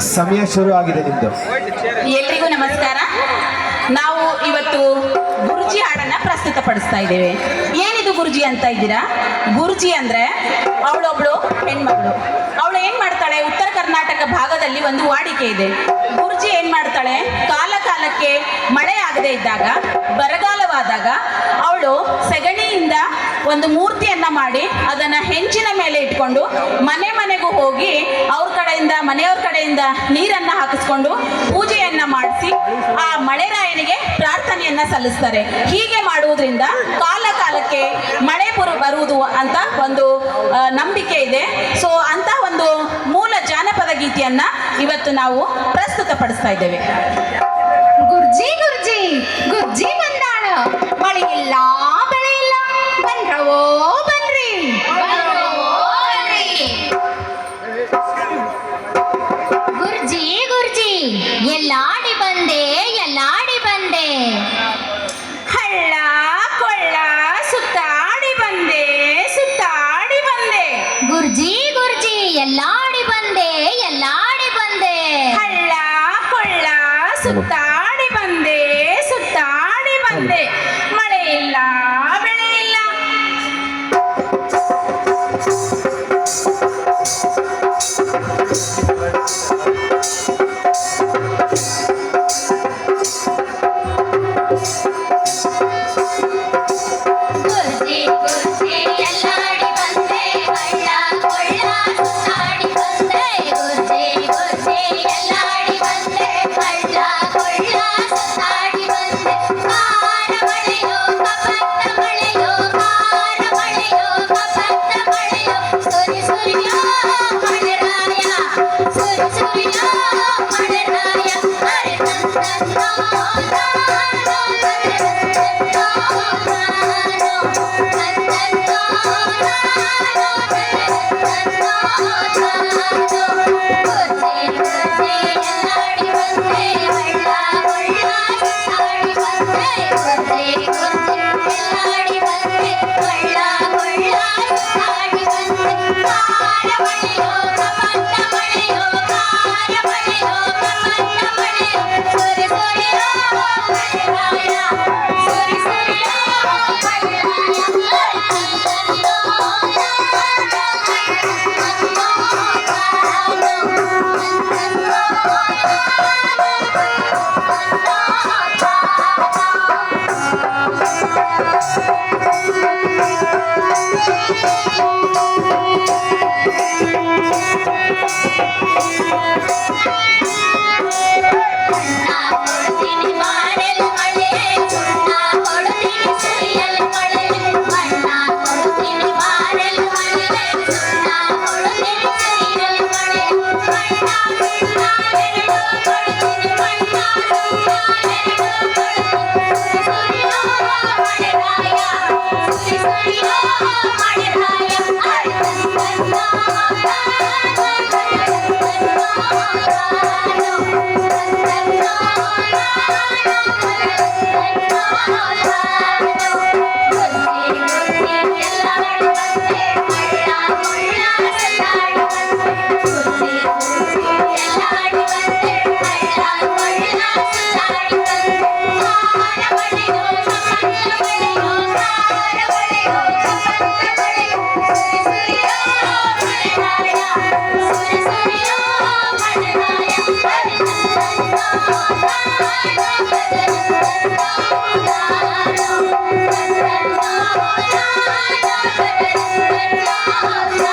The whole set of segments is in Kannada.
ಸಮಯ ಶುರು ಆಗಿದೆ ನಿಮ್ದು ಎಲ್ರಿಗೂ ನಮಸ್ಕಾರ. ನಾವು ಇವತ್ತು ಗುರುಜಿ ಹಾಡನ್ನ ಪ್ರಸ್ತುತಪಡಿಸ್ತಾ ಇದ್ದೇವೆ. ಏನಿದು ಗುರುಜಿ ಅಂತ ಇದ್ದೀರಾ? ಗುರುಜಿ ಅಂದ್ರೆ ಅವಳೊಬ್ಳು ಹೆಣ್ಮಗಳು. ಅವಳು ಏನ್ ಮಾಡ್ತಾಳೆ? ಉತ್ತರ ಕರ್ನಾಟಕ ಭಾಗದಲ್ಲಿ ಒಂದು ವಾಡಿಕೆ ಇದೆ. ಗುರುಜಿ ಏನ್ ಮಾಡ್ತಾಳೆ? ಕಾಲ ಕಾಲಕ್ಕೆ ಮಳೆ ಆಗದೆ ಇದ್ದಾಗ, ಬರಗಾಲವಾದಾಗ ಅವಳು ಸೆಗಣಿಯಿಂದ ಒಂದು ಮೂರ್ತಿಯನ್ನ ಮಾಡಿ ಅದನ್ನ ಹೆಂಚಿನ ಮೇಲೆ ಇಟ್ಕೊಂಡು ಮನೆ ಮನೆಗೂ ಹೋಗಿ ಅವ್ರ ಕಡೆಯಿಂದ ಮನೆಯವ್ರ ಕಡೆಯಿಂದ ನೀರನ್ನ ಹಾಕಿಸ್ಕೊಂಡು ಪೂಜೆಯನ್ನ ಮಾಡಿಸಿ ಆ ಮಳೆರಾಯನಿಗೆ ಪ್ರಾರ್ಥನೆಯನ್ನ ಸಲ್ಲಿಸ್ತಾರೆ. ಹೀಗೆ ಮಾಡುವುದರಿಂದ ಕಾಲ ಕಾಲಕ್ಕೆ ಮಳೆ ಬರು, ಬರುವುದು ಅಂತ ಒಂದು ನಂಬಿಕೆ ಇದೆ. ಸೊ ಅಂತ ಒಂದು ಮೂಲ ಜಾನಪದ ಗೀತೆಯನ್ನ ಇವತ್ತು ನಾವು ಪ್ರಸ್ತುತಪಡಿಸ್ತಾ ಇದ್ದೇವೆ. ಗುರ್ಜಿ ಗುರ್ಜಿ ಗುರ್ಜಿ ಬಂದಾಳ ಮಳೆ ದೇ Oh Yeah.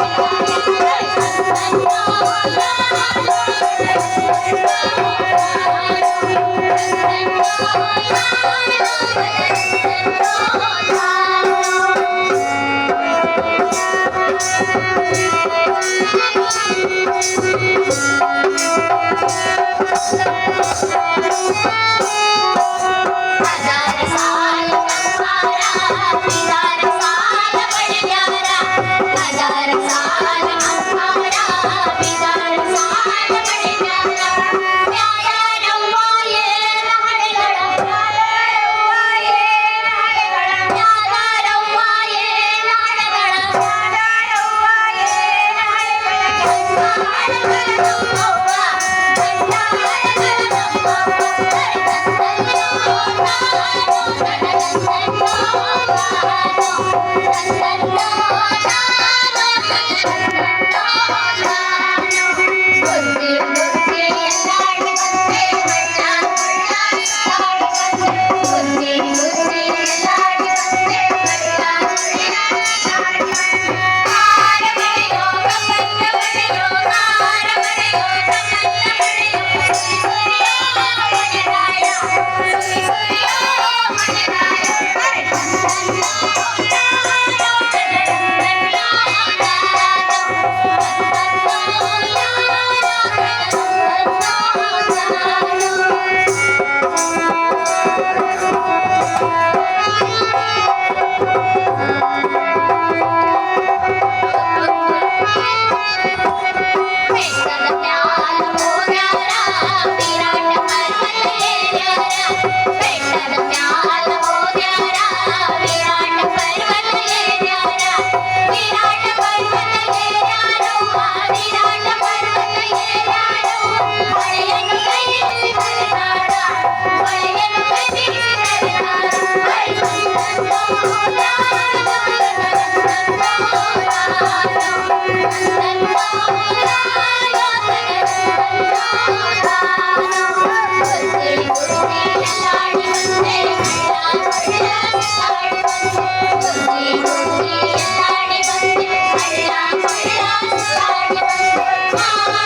Thank you.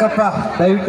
Kanakappa ದಯವಿಟ್ಟು